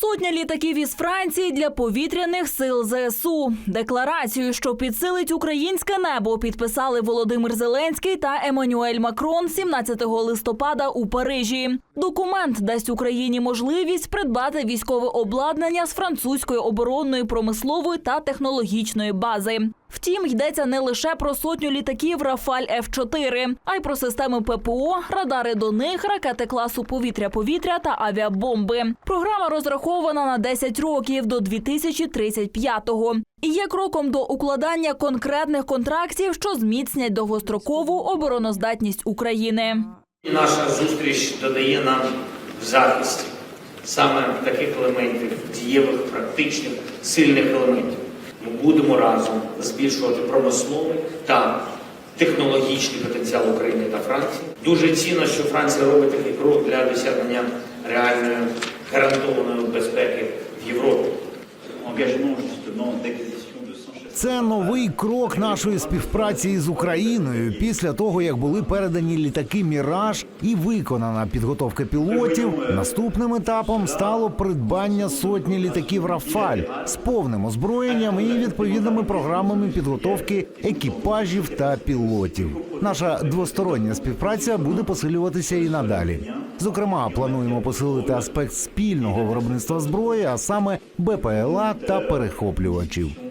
Сотня літаків із Франції для повітряних сил ЗСУ. Декларацію, що підсилить українське небо, підписали Володимир Зеленський та Еммануель Макрон 17 листопада у Парижі. Документ дасть Україні можливість придбати військове обладнання з французької оборонної промислової та технологічної бази. Втім, йдеться не лише про сотню літаків Рафаль Ф-4, а й про системи ППО, радари до них, ракети класу повітря-повітря та авіабомби. Програма розрахована на 10 років до 2035-го і є кроком до укладання конкретних контрактів, що зміцнять довгострокову обороноздатність України. Наша зустріч додає нам в захисті саме таких елементів, дієвих, практичних, сильних елементів. Ми будемо разом збільшувати промисловий та технологічний потенціал України та Франції. Дуже цінно, що Франція робить такий крок для досягнення реальної гарантованої безпеки в Європі. Це новий крок нашої співпраці з Україною після того, як були передані літаки Міраж і виконана підготовка пілотів. Наступним етапом стало придбання сотні літаків Рафаль з повним озброєнням і відповідними програмами підготовки екіпажів та пілотів. Наша двостороння співпраця буде посилюватися і надалі. Зокрема, плануємо посилити аспект спільного виробництва зброї, а саме БПЛА та перехоплювачів.